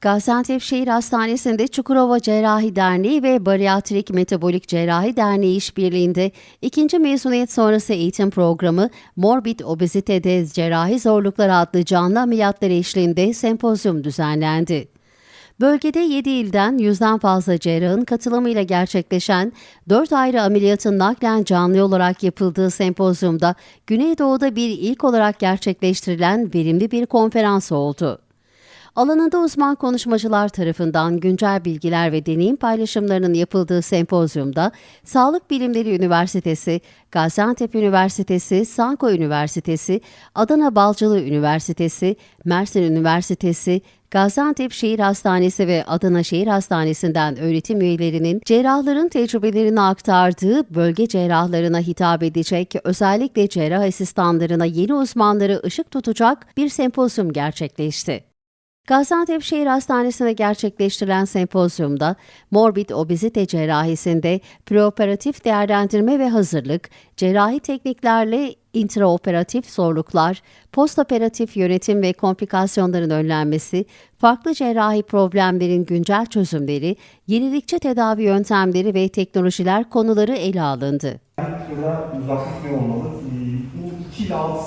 Gaziantep Şehir Hastanesi'nde Çukurova Cerrahi Derneği ve Bariatrik Metabolik Cerrahi Derneği işbirliğinde ikinci mezuniyet sonrası eğitim programı Morbid Obezitede Cerrahi Zorluklar adlı canlı ameliyatlar eşliğinde sempozyum düzenlendi. Bölgede 7 ilden yüzden fazla cerrahın katılımıyla gerçekleşen 4 ayrı ameliyatın naklen canlı olarak yapıldığı sempozyumda Güneydoğu'da bir ilk olarak gerçekleştirilen verimli bir konferans oldu. Alanında uzman konuşmacılar tarafından güncel bilgiler ve deneyim paylaşımlarının yapıldığı sempozyumda Sağlık Bilimleri Üniversitesi, Gaziantep Üniversitesi, Sanko Üniversitesi, Adana Balcılı Üniversitesi, Mersin Üniversitesi, Gaziantep Şehir Hastanesi ve Adana Şehir Hastanesi'nden öğretim üyelerinin cerrahların tecrübelerini aktardığı bölge cerrahlarına hitap edecek, özellikle cerrah asistanlarına yeni uzmanları ışık tutacak bir sempozyum gerçekleşti. Gaziantep Şehir Hastanesi'nde gerçekleştirilen sempozyumda morbid obezite cerrahisinde preoperatif değerlendirme ve hazırlık, cerrahi tekniklerle intraoperatif zorluklar, postoperatif yönetim ve komplikasyonların önlenmesi, farklı cerrahi problemlerin güncel çözümleri, yenilikçi tedavi yöntemleri ve teknolojiler konuları ele alındı. ya da uzaklık ne olmalı? Ee, Bu 2 ile 6